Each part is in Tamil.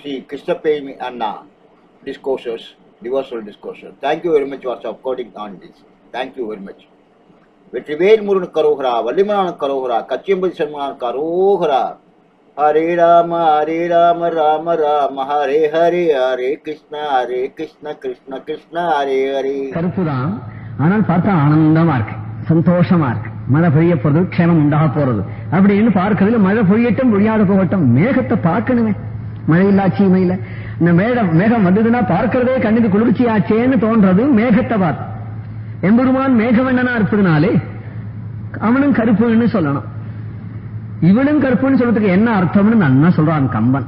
Sri Krishnapemi Anna Krishnapemi Anna discourses, thank you very much what's very on for supporting on very much you முருன் வெற்றிவேல் முருகன் கரோகரா வள்ளிமனான கரோகரா கச்சியம்பதி சன்மான் கரோகரா. ஹரே ராம ஹரே ராம ராம ராம ஹரே ஹரே ஹரே கிருஷ்ண ஹரே கிருஷ்ண கிருஷ்ண கிருஷ்ண ஹரே ஹரே. கருப்புதான் ஆனால் பார்த்தா ஆனந்தமா இருக்கு. சந்தோஷமா இருக்கு. மழை பெய்ய போறது க்ஷேமம் உண்டாக போறது. அப்படின்னு பார்க்கறதுல மழை பொழியட்டும் பொழியாத போகட்டும் மேகத்தை பார்க்கணுமே. மழை இல்லா சீமையில. இந்த மேகம் மேகம் வந்ததுன்னா பார்க்கிறதே கண்ணுக்கு குளிர்ச்சியாச்சேன்னு தோன்றது மேகத்தை பார்த்து. எம்பெருமான் மேகவண்ணனா இருப்பதுனாலே அவனும் கருப்புன்னு சொல்லணும். இவனும் கருப்புன்னு சொல்றதுக்கு என்ன அர்த்தம்னு நன்னா சொல்றான் கம்பன்.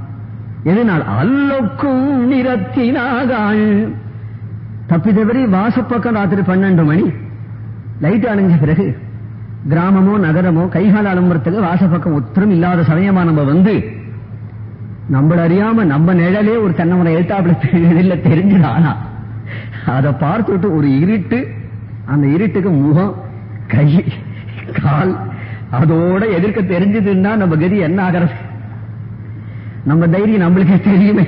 எதனால்? அல்லொக்கும் நிறத்தினாகாள். தப்பி தவறி வாசப்பக்கம் ராத்திரி பன்னெண்டு மணி. லைட் அணிஞ்ச பிறகு கிராமமோ நகரமோ கைகால அலம்புறதுக்கு வாசப்பக்கம் ஒத்தரும் இல்லாத சமயமா நம்ம வந்து நம்மள அறியாம நம்ம நிழலே ஒரு தென்னமரம் எழுத்தாப்புல நிழல்ல தெரிஞ்சுதானா அதை பார்த்துட்டு ஒரு இருட்டு அந்த இருட்டுக்கு முகம் கை கால் அதோட எதிர்க்க தெரிஞ்சதுன்னா நம்ம கதி என்ன ஆகிறது? நம்ம தைரியம் நம்மளுக்கே தெரியுமே.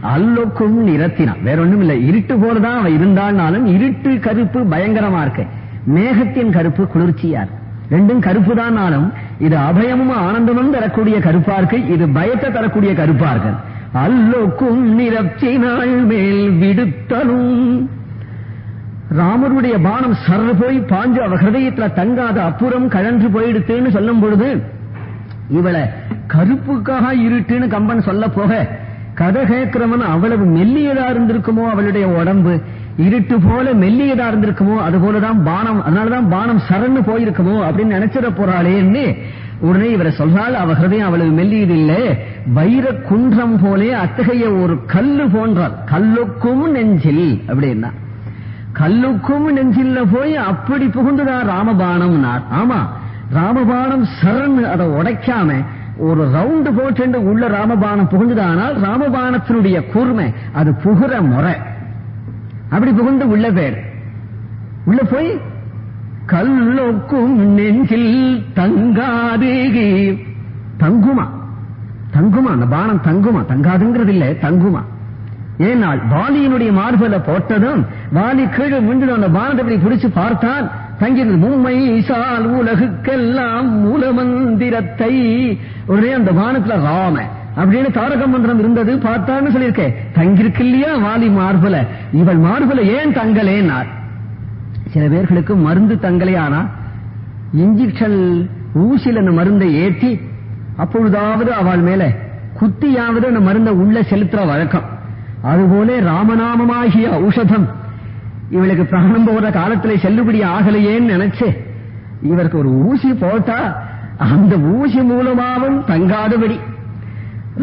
அல்லொக்கும் நிறத்தினா. வேற ஒண்ணும் இல்ல. இருட்டு போலதான் அவன் இருந்தாலும் இருட்டு கருப்பு பயங்கரமா இருக்கு. மேகத்தின் கருப்பு குளிர்ச்சியா இருக்கு. ரெண்டும் கருப்பு தானாலும் இது அபயமும் ஆனந்தமும் தரக்கூடிய கருப்பார்கள் இது பயத்தை தரக்கூடிய கருப்பார்கள். அல்லோக்கும் அல்லொக்கும் மேல் விடுத்தலும். ராமருடைய பானம் சர்று போய் பாஞ்சு அவ ஹிருதயத்துல தங்காத அப்புறம் கழன்று போயிடுத்துன்னு சொல்லும் பொழுது இவளை கருப்புக்காக இருட்டுன்னு கம்பன் சொல்ல போக கதை கேட்கிறவன் அவ்வளவு மெல்லியதா இருந்திருக்குமோ அவளுடைய உடம்பு? இருட்டு போல மெல்லியதா இருந்திருக்குமோ அது போலதான் பானம் அதனாலதான் பானம் சரன்னு போயிருக்குமோ அப்படின்னு நினைச்சிட போறாளேன்னு உடனே இவரை சொல்றாள். அவ ஹிருதயம் அவ்வளவு மெல்லியது இல்லை வைர குன்றம் போலே அத்தகைய ஒரு கல்லு போன்றார் கல்லுக்கும் நெஞ்சில் அப்படின்னா. கல்லுக்கும் நெஞ்சில்ல போய் அப்படி புகுந்துதான் ராமபானம் ஆமா ராமபானம் சரண் அதை உடைக்காம ஒரு ரவுண்டு போட்டு உள்ள ராமபானம் புகுந்துதானால் ராமபானத்தினுடைய கூர்மை அது புகுற முறை. அப்படி புகுந்து உள்ள பேர் உள்ள போய் கல்லொக்கும் நெஞ்சில் தங்காது தங்குமா? தங்குமா? அந்த பானம் தங்குமா? தங்காதுங்கிறது இல்ல தங்குமா? ஏனால் வாலியினுடைய மார்பல போட்டதும் வாலி கீழே விழுந்து அந்த பானத்தை அப்படி பிடிச்சு பார்த்தான் தங்கியிருந்த மும்மை சால் உலகுக்கெல்லாம் மூலமந்திரத்தை ஒரே அந்த வானத்துல ராம அப்படின்னு தாரக மந்திரம் இருந்தது பார்த்தான்னு சொல்லியிருக்கேன் தங்கிருக்கு இல்லையா வாலி மார்பல? இவள் மார்பல ஏன் தங்கலேனார்? சில பேர்களுக்கு மருந்து தங்கலே ஆனா இன்ஜெக்ஷன் ஊசியில் அந்த மருந்தை ஏற்றி அப்பொழுதாவது அவள் மேல குத்தியாவது அந்த மருந்தை உள்ள செலுத்துற வழக்கம். அதுபோல ராமநாமமாகிய ஔஷதம். இவளுக்கு பிராணம் போற காலத்துல செல்லுபடி ஆகலையேன்னு நினைச்சு இவருக்கு ஒரு ஊசி போட்டா அந்த ஊசி மூலமாவும் தங்காதபடி.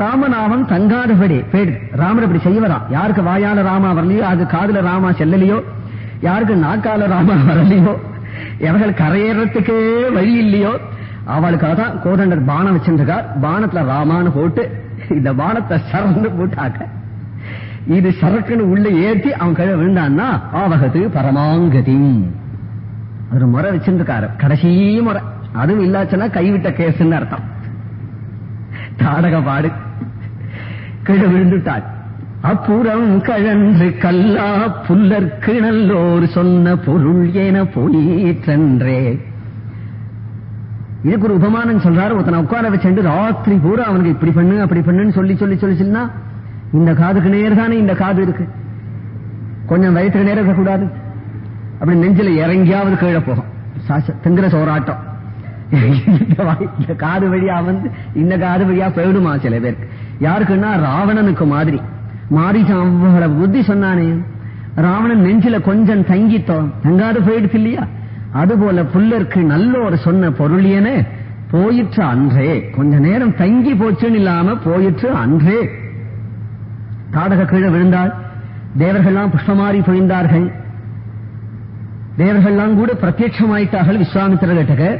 ராமநாமம் தங்காதபடி ராமர் இப்படி செய்வராம் யாருக்கு வாயால ராமா வரலையோ அது காதுல ராமா செல்லலையோ யாருக்கு நாக்கால ராமா வரலையோ எவர்கள் கரையேறத்துக்கே வழி இல்லையோ அவளுக்காக தான் கோதண்டர் பானம் வச்சிருக்கார் பானத்துல ராமான்னு போட்டு இந்த பானத்தை சரந்து போட்டாக்க. இது சரக்குன்னு உள்ள ஏற்றி அவன் கழுவ விழுந்தான்னா ஆவகது பரமாங்கதி ஒரு முறை வச்சிருக்காரு கடைசி முறை. அதுவும் இல்லாச்சுன்னா கைவிட்ட கேஸ்ன்னு அர்த்தம். தாடக பாடு கீழே விழுந்துட்டாள். அப்புறம் கழன்று கல்லா புல்லர் கிணல்லோர் சொன்ன பொருள் என போயிற்றன்றே இதுக்கு ஒரு உபமானம் சொல்றாரு. ஒருத்தனை உட்கார வச்சுட்டு ராத்திரி பூரா அவனுக்கு இப்படி பண்ணு அப்படி பண்ணுன்னு சொல்லி சொல்லி சொல்லி சொன்னா இந்த காதுக்கு நேர் தானே இந்த காது இருக்கு. கொஞ்சம் வயிற்றுக்கு நேரம் இருக்கக்கூடாது. அப்படி நெஞ்சில இறங்கியாவது கீழே போகும். திங்கிற சோராட்டம் இந்த காது வழியா வந்து இந்த காது வழியா போயிடுமா சில பேருக்கு. யாருக்குன்னா ராவணனுக்கு மாதிரி. மாரிசன் அவ்வளவு புத்தி சொன்னானே. ராவணன் நெஞ்சில கொஞ்சம் தங்கித்தோம் தங்காது போயிடுச்சு இல்லையா? அதுபோல புல்லருக்கு நல்ல ஒரு சொன்ன பொருள் போயிற்று அன்றே. கொஞ்ச நேரம் தங்கி போச்சுன்னு இல்லாம போயிற்று அன்றே. தாடக கீழே விழுந்தாள். தேவர்கள்லாம் புஷ்பமாறி பொழிந்தார்கள். தேவர்கள்லாம் கூட பிரத்யட்சமாயிட்டார்கள் விஸ்வாமித்திரர்கிட்ட.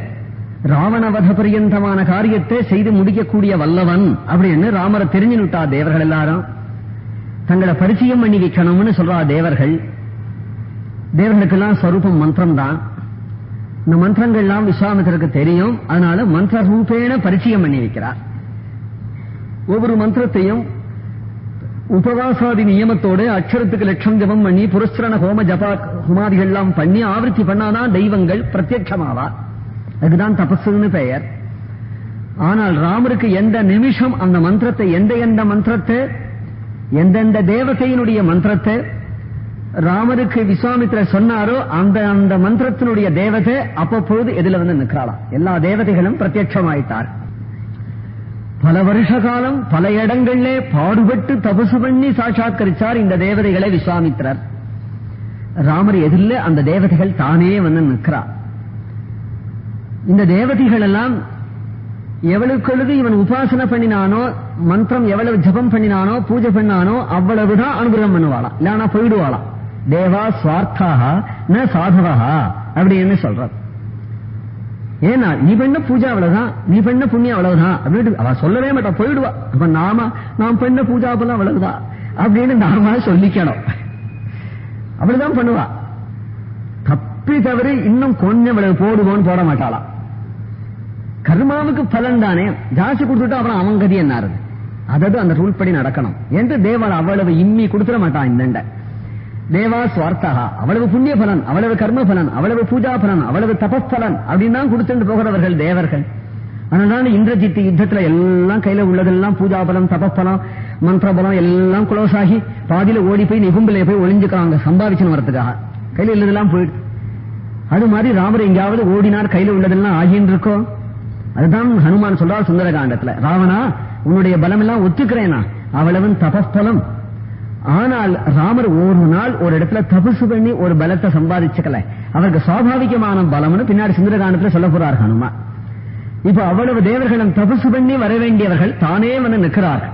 ராவணவத பரியந்தமான காரியத்தை செய்து முடிக்கக்கூடிய வல்லவன் அப்படின்னு ராமரை தெரிஞ்சு விட்டா தேவர்கள் எல்லாரும். தங்களை பரிச்சயம் பண்ணி வைக்கணும்னு சொல்றா தேவர்கள். தேவர்களுக்கெல்லாம் ஸ்வரூபம் மந்திரம் தான் இந்த மந்திரங்கள்லாம் விஸ்வாமித்திற்கு தெரியும். அதனால மந்திர ரூபேன பரிச்சயம் பண்ணி வைக்கிறார். ஒவ்வொரு மந்திரத்தையும் உபவாசாதி நியமத்தோடு அக்ஷரத்துக்கு லட்சம் ஜபம் பண்ணி புரஸ்தரண ஹோம ஜபா ஹுமாதிகள் எல்லாம் பண்ணி ஆவர்த்தி பண்ணாதான் தெய்வங்கள் பிரத்யட்சமாவா அதுதான் தபசுன்னு பெயர். ஆனால் ராமருக்கு எந்த நிமிஷம் அந்த மந்திரத்தை எந்த எந்த மந்திரத்தை எந்தெந்த தேவதையினுடைய மந்திரத்தை ராமருக்கு விஸ்வாமித்திர சொன்னாரோ அந்த அந்த மந்திரத்தினுடைய தேவதை அப்பப்பொழுது எதில வந்து நிற்கிறாளாம். எல்லா தேவதைகளும் பிரத்யட்சமாயிட்டார். பல வருஷ காலம் பல இடங்கள்ல பாடுபட்டு தபசு பண்ணி சாட்சாத்கரிச்சார் இந்த தேவதைகளை விஸ்வாமித்திரர். ராமர் எதிரில் அந்த தேவதைகள் தானே வந்து நிற்கிறார். இந்த தேவதைகள் எல்லாம் எவ்வளவுக்கு இவன் உபாசனை பண்ணினானோ மந்திரம் எவ்வளவு ஜபம் பண்ணினானோ பூஜை பண்ணானோ அவ்வளவுதான் அனுகிரகம் பண்ணுவாளாம் இல்லனா போயிடுவாளாம் தேவா சுவார்த்தாக ந சாதவா அப்படின்னு சொல்றார். ஏன்னா நீ பண்ண பூஜா அவ்வளவுதான் நீ பண்ண புண்ணியம் அவ்வளவுதான் அப்படின்னு அவ சொல்லவே மாட்டா போயிடுவா. அப்ப நாம நாம் பண்ண பூஜா பலம் அவ்வளவுதான் அப்படின்னு நாம சொல்லிக்கணும். அப்படிதான் பண்ணுவா. தப்பி தவறி இன்னும் கொஞ்சம் இவ்வளவு போடுவோன்னு போட மாட்டாளாம் கர்மாவுக்கு பலன் தானே ஜாஸ்தி கொடுத்துட்டா அப்புறம் அவன் கதி என்ன அதாவது அந்த ரூல் படி நடக்கணும். என்று தேவன் அவ்வளவு இம்மி கொடுத்துட மாட்டான் இந்த தேவா சுவார்த்தா அவ்வளவு புண்ணிய பலன் அவ்வளவு கர்ம பலன் அவ்வளவு பூஜா பலன் அவ்வளவு தபப்பலன் அப்படின்னு தான் கொடுத்துட்டு போகிறவர்கள் தேவர்கள். அதனால இந்திரஜித்து யுத்தத்துல எல்லாம் கையில உள்ளதெல்லாம் பூஜா பலம் தபஸ்பலம் மந்திர பலம் எல்லாம் குளோஸ் ஆகி பாதியில ஓடி போய் நிகும்பில போய் ஒளிஞ்சுக்கிறாங்க சம்பாதிச்சுன்னு வரதுக்காக கையில உள்ளதெல்லாம் போயிடுது. அது மாதிரி ராமர் எங்கேயாவது ஓடினார் கையில உள்ளதெல்லாம் ஆகின்னு இருக்கோம் அதுதான் ஹனுமான் சொல்றார் சுந்தரகாண்டத்துல. ராவணா உன்னுடைய பலம் எல்லாம் ஒத்துக்கிறேனா? அவ்வளவும் தபஸ்தலம். ஆனால் ராமர் ஒரு நாள் ஒரு இடத்துல தபசு பண்ணி ஒரு பலத்தை சம்பாதிச்சுக்கல. அவருக்கு சுவாபாவிகமான பலம்னு பின்னாடி சுந்தரகாண்டத்துல சொல்ல போறார் ஹனுமான் இப்ப அவ்வளவு தேவர்களும் தபசு பண்ணி வர வேண்டியவர்கள் தானே வந்து நிற்கிறார்கள்.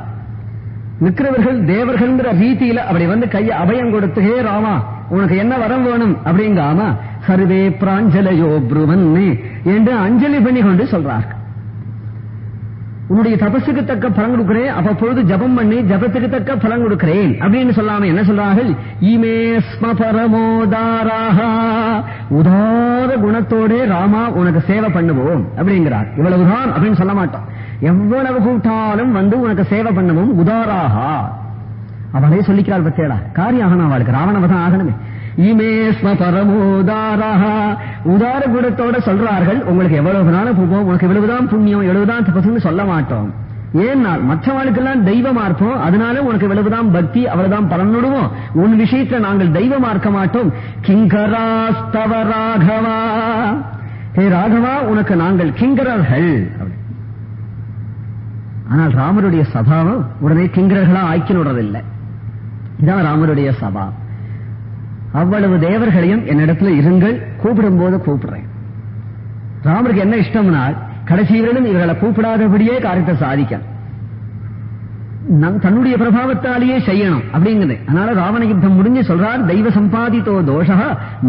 நிற்கிறவர்கள் தேவர்கள்ங்கிற ரீதியில அப்படி வந்து கைய அபயம் கொடுத்து ஹே ராமா உனக்கு என்ன வரம் வேணும்? அப்படிங்காம சர்வே பிராஞ்சலையோ புருவன் என்று அஞ்சலி பண்ணி கொண்டு சொல்றார்கள். உன்னுடைய தபசுக்கு தக்க பலன் கொடுக்கிறேன் அப்பப்பொழுது ஜபம் பண்ணி ஜபத்துக்கு தக்க பலன் கொடுக்கிறேன் அப்படின்னு சொல்லாம என்ன சொல்றார்கள்? இமே ஸ்ம பரமோதாராக உதார குணத்தோட ராமா உனக்கு சேவை பண்ணுவோம் அப்படிங்கிறார். இவ்வளவுதான் அப்படின்னு சொல்ல மாட்டோம். எவ்வளவு கூட்டாலும் வந்து உனக்கு சேவை பண்ணுவோம் உதாராக. அவளே சொல்லிக்கிறாள் பத்தியடா காரியம் ஆகணும் அவளுக்கு. ராவணவதான் ஆகணுமே. இமேஸ்ம பரமோதாரா உதார குணத்தோட சொல்றார்கள் உங்களுக்கு எவ்வளவு நாளும் போவோம் உனக்கு இவ்வளவுதான் புண்ணியம் எவ்வளவுதான் தபசுன்னு சொல்ல மாட்டோம். ஏன்னால் மற்றவாளுக்கெல்லாம் தெய்வமா இருப்போம் அதனால உனக்கு இவ்வளவுதான் பக்தி அவ்வளவுதான் பலனுடுவோம் உன் விஷயத்துல நாங்கள் தெய்வமா இருக்க மாட்டோம். கிங்கராஸ்தவ ராகவா. ஹே ராகவா உனக்கு நாங்கள் கிங்கரர்கள். ஆனால் ராமருடைய சபாவம் உடனே கிங்கரர்களா ஆக்கி இதான் ராமருடைய சபா. அவ்வளவு தேவர்களையும் என்னிடத்துல இருங்கள் கூப்பிடும் போது கூப்பிடுறேன். ராமருக்கு என்ன இஷ்டம்னா கடைசியிலும் இவர்களை கூப்பிடாதபடியே காரியத்தை சாதிக்க தன்னுடைய பிரபாவத்தாலேயே செய்யணும் அப்படிங்கிறது அதனால ராவண யுத்தம் முடிஞ்சு சொல்றார் தெய்வ சம்பாதித்தோ தோஷா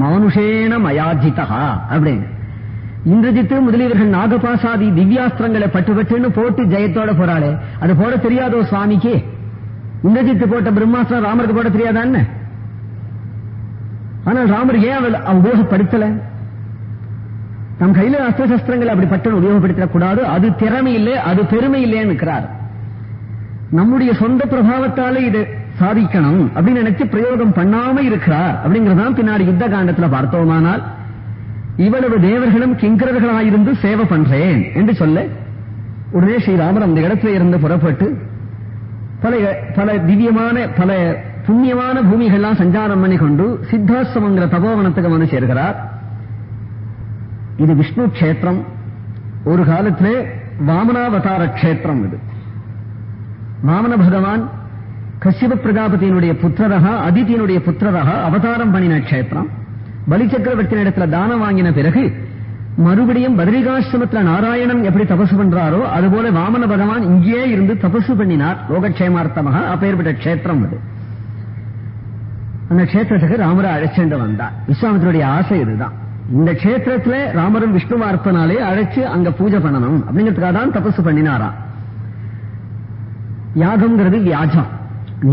மனுஷேன மயாஜிதா அப்படின்னு. இந்திரஜித்து முதலியவர்கள் நாகபாசாதி திவ்யாஸ்திரங்களை பட்டு பட்டுன்னு போட்டு ஜெயத்தோட போறாளே. அது போட தெரியாதோ சுவாமிக்கு? இந்திரஜித்து போட்ட பிரம்மாஸ்திரம் ராமருக்கு போட தெரியாதான்னு ஆனால் ராமர் ஏன் அவள் உபயோகப்படுத்தல நம் கையில அஸ்திரசஸ்திரங்களை அப்படி பட்டு உபயோகப்படுத்தக்கூடாது அது திறமை இல்லை அது பெருமை இல்லைன்னு இருக்கிறார் நம்முடைய சொந்த பிரபாவத்தால இது சாதிக்கணும் அப்படின்னு நினைச்சு பிரயோகம் பண்ணாம இருக்கிறார் அப்படிங்கறதான் பின்னாடி யுத்த காண்டத்துல பார்த்தோமானால் இவ்வளவு தேவர்களும் கிங்கரர்களாயிருந்து சேவை பண்றேன் என்று சொல்ல உடனே ஸ்ரீராமர் அந்த இடத்துல இருந்து புறப்பட்டு பல பல திவ்யமான பல புண்ணியமான பூமிகள்லாம் சஞ்சாரம் பண்ணி கொண்டு சித்தாசிரமங்கிற தபோவனத்துக்கு வந்து சேர்கிறார். இது விஷ்ணு கஷேத்திரம். ஒரு காலத்திலே வாமனாவதார கஷேத்திரம் இது. வாமன பகவான் கசிப பிரஜாபதியினுடைய புத்திரராக அதித்தியினுடைய புத்தரகா அவதாரம் பண்ணின கஷேத்திரம். பலி சக்கரவர்த்தியின் இடத்துல தானம் வாங்கின பிறகு மறுபடியும் பதிரிகாசிரமத்தில் நாராயணன் எப்படி தபசு பண்றாரோ அதுபோல வாமன பகவான் இங்கேயே இருந்து தபசு பண்ணினார். லோகக்ஷேமார்த்தமாக அப்பேற்பட்ட கஷேத்திரம் அது. அந்த கஷேத்திரத்துக்கு ராமரை அழைச்சிட்டு வந்தார் விஸ்வாமித்தருடைய ஆசை இதுதான். இந்த கஷேத்திரத்துல ராமரும் விஷ்ணுவார்த்தனாலே அழைச்சு அங்க பூஜை பண்ணணும். அப்படிங்கிறதுக்காக தான் தபசு பண்ணினாராம் யாகம்ங்கிறது வியாஜம்.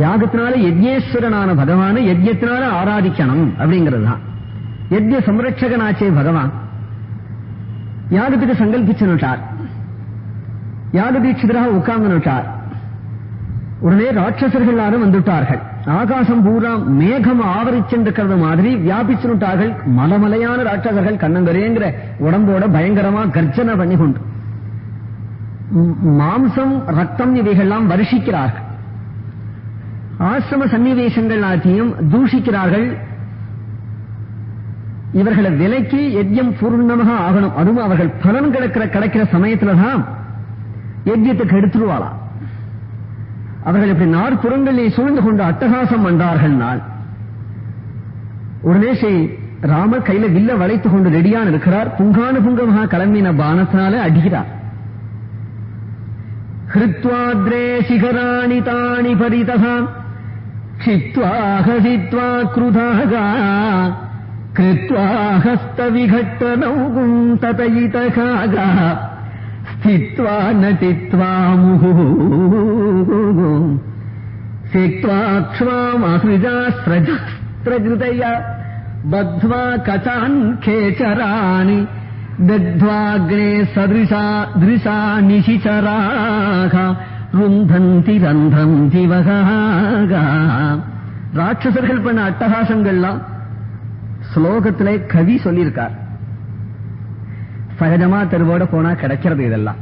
யாகத்தினால யஜ்ஞேஸ்வரனான பகவான யஜ்யத்தினால ஆராதிக்கணும் அப்படிங்கிறது தான். யஜ்ய சம்ரட்சகனாச்சே பகவான். யாகத்துக்கு சங்கல்பிச்சுட்டார் யாக தீட்சிதராக உட்கார்ந்துட்டார் உடனே ராட்சசர்கள் எல்லாரும் வந்துட்டார்கள். ஆகாசம் பூரா மேகம் ஆவரிச்சென்றிருக்கிறது மாதிரி வியாபிச்சுட்டார்கள் மலமலையான ராட்சசர்கள் கண்ணங்கரேங்கிற உடம்போட பயங்கரமா கர்ஜனை பண்ணி கொண்டு மாம்சம் ரத்தம் இவைகள்லாம் வருஷிக்கிறார்கள். ஆசிரம சன்னிவேசங்கள் ஆற்றியும் தூஷிக்கிறார்கள். இவர்களை விலைக்கு யஜ்யம் பூர்ணமாக ஆகணும். அதுவும் அவர்கள் பலன் கிடக்கிற கிடைக்கிற சமயத்துலதான் யஜ்யத்துக்கு எடுத்துருவாளா அவர்கள் இப்படி நாற்புறங்களை சூழ்ந்து கொண்டு அட்டகாசம் பண்றார்கள் நாள் உடனே ஸ்ரீ ராமர் கையில வில்ல வளைத்துக் கொண்டு ரெடியான இருக்கிறார் புங்கானு புங்கமாக கிளம்பின பானத்தினால அடிக்கிறார் ஹிருத்வாத்ரே சிகராணி தாணி பரிதகா क्षित्वा हसित्वा क्रुधागा कृत्वा हस्तविघट्टनौ गुन्ततयितकागा स्थित्वा नटित्वा मुहुः सिक्त्वा क्ष्मामहृजास्त्रजस्त्रकृतया बद्ध्वा कचान् खेचराणि दग्ध्वाग्ने सदृशा दृशा निशिचराः ருந்தந்தி ரந்தம் ஜிவகாகா ராட்சசர்கள் பண்ண அட்டகாசங்கள்லாம் ஸ்லோகத்திலே கவி சொல்லியிருக்கார் சகஜமா தெருவோட போனா கிடைக்கிறது இதெல்லாம்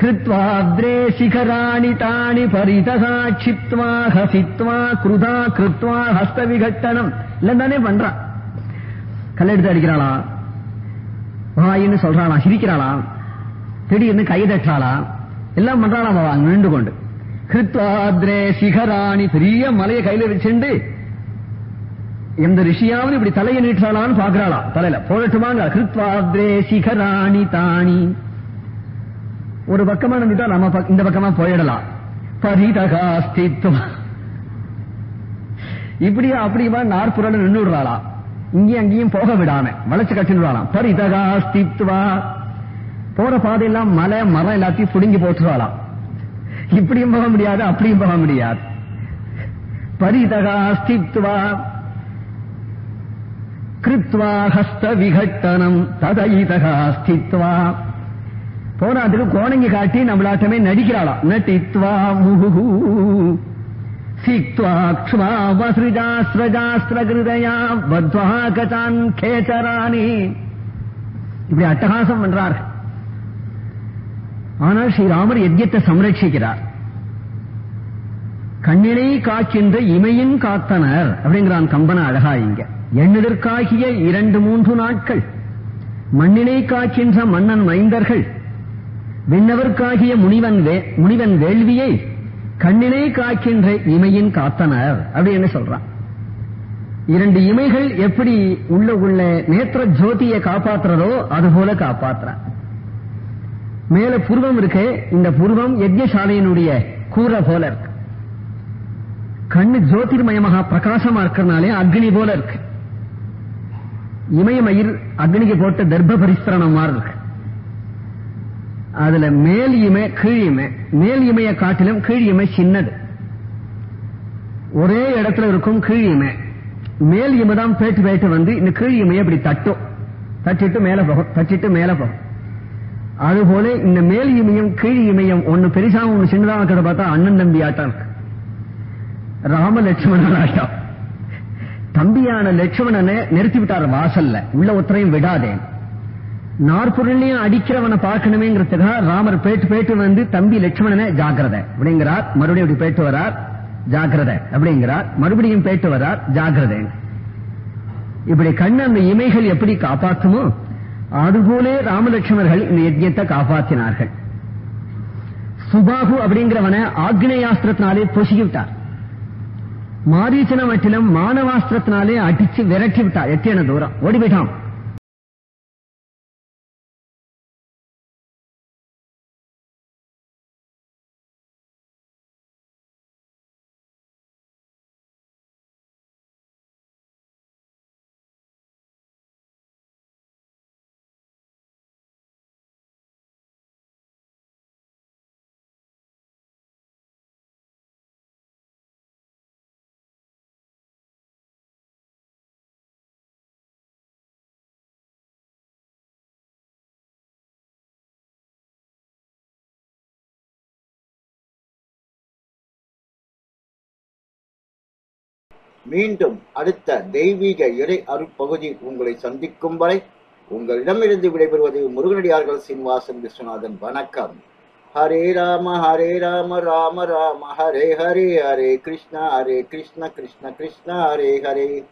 கிருத்வாத்ரே சிகராணி தாணி பரிதகா சித்வா ஹசித்வா கிருதா கிருத்வா ஹஸ்த விகட்டனம் இல்லைன்னு தானே பண்றான் கல்லெடுத்து அடிக்கிறாளா வாயின்னு சொல்றாளா சிரிக்கிறாளா திடீர்னு கை தட்டாளா எல்லாம் பண்றாளாம் அவ நின்று கொண்டு கிருத்வாத்ரே சிகராணி பெரிய மலையை கையில வச்சுண்டு எந்த ரிஷியாவது இப்படி தலையை நீட்டாளான்னு பாக்குறாளா தலையில. போடட்டுமாங்க கிருத்வாத்ரே சிகராணி தாணி. ஒரு பக்கமா நின்றுட்டா நம்ம இந்த பக்கமா போயிடலாம். பரிதகா இப்படியா அப்படியுமா நாற்புறம் நின்றுடுறாளா இங்கேயும் அங்கேயும் போக விடாம. வளைச்சு கட்டிடுறாளாம். பரிதகாஸ்தித்வா போற பாதையெல்லாம் மலை மரம் எல்லாத்தையும் புடுங்கி போட்டுருவாளாம். இப்படியும் போக முடியாது அப்படியும் போக முடியாது. பரிதகாஸ்தித்வா கிருத்வா ஹஸ்த ததைதகா ஸ்தித்வா போராட்டுக்கு கோணங்கி காட்டி நம்மளாட்டமே நடிக்கிறாளா? நட்டித்வா முகுஹு சிக்த்வா வத்வா கச்சான் கேச்சராணி இப்படி அட்டகாசம் பண்றார். ஆனால் ஸ்ரீராமர் யஜ்யத்தை சம்ரட்சிக்கிறார். கண்ணினை காக்கின்ற இமையின் காத்தனர் அப்படிங்கிறான் கம்பன அழகா இங்க. எண்ணிதற்காகிய இரண்டு மூன்று நாட்கள்? மண்ணினை காக்கின்ற மன்னன் மைந்தர்கள். விண்ணவர்க்காகிய முனிவன் வே- முனிவன் வேள்வியை கண்ணினை காக்கின்ற இமையின் காத்தனர் அப்படின்னு சொல்றான். இரண்டு இமைகள் எப்படி உள்ள உள்ள நேத்திர ஜோதியை காப்பாத்துறதோ அது போல காப்பாத்துறான். மேல புருவம் இருக்கு இந்த புருவம் யஜ்யசாலையினுடைய கூரை போல இருக்கு. கண்ணு ஜோதிர்மயமாக பிரகாசமா இருக்கிறனாலே அக்னி போல இருக்கு. இமயமயிர் அக்னிக்கு போட்ட தர்ப்ப பரிஸ்தரணம் மாதிரி இருக்கு அதுல மேல் இமை கீழ் இமை. மேல் இமையை காட்டிலும் கீழ் இமை சின்னது. ஒரே இடத்துல இருக்கும் கீழ் இமை. மேல் இமை தான் பேட்டு பேட்டு வந்து இந்த கீழ் இமையை இப்படி தட்டும். தட்டிட்டு மேல போகும். தட்டிட்டு மேல போகும். அதுபோல இந்த மேல் இமயம் கீழ் இமயம் ஒன்னு பெருசா ஒன்னு சின்னதா இருக்கிறத பார்த்தா அண்ணன் தம்பி ஆட்டம் இருக்கு. ராம லட்சுமணன் ஆட்டம். தம்பியான லட்சுமணனை நிறுத்தி விட்டார் வாசல்ல. உள்ள ஒத்தரையும் விடாதே. நாற்பொருளையும் அடிக்கிறவனை பார்க்கணுமேங்கிறதுக்காக ராமர் பேட்டு பேட்டு வந்து தம்பி லட்சுமணனை ஜாக்கிரதை. அப்படிங்கிறார். மறுபடியும் அப்படி பேட்டு வரார். ஜாக்கிரதை. அப்படிங்கிறார். மறுபடியும் பேட்டு வரார். ஜாக்கிரதை. இப்படி கண்ணு அந்த இமைகள் எப்படி காப்பாற்றுமோ அதுபோலே ராமலட்சுமணர்கள் இந்த யஜ்யத்தை காப்பாற்றினார்கள் சுபாகு அப்படிங்கிறவனை ஆக்னேயாஸ்திரத்தினாலே பொசுகி விட்டார் மாரீச்சன மட்டிலும் மானவாஸ்திரத்தினாலே அடிச்சு விரட்டி விட்டார் எட்டியான தூரம் ஓடி மீண்டும் அடுத்த தெய்வீக இறை அருட்பகுதி உங்களை சந்திக்கும் வரை உங்களிடமிருந்து விடைபெறுவது முருகனடியார்கள் சீனிவாசன் விஸ்வநாதன். வணக்கம். ஹரே ராம ஹரே ராம ராம ராம ஹரே ஹரே ஹரே கிருஷ்ணா ஹரே கிருஷ்ண கிருஷ்ண கிருஷ்ண ஹரே ஹரே.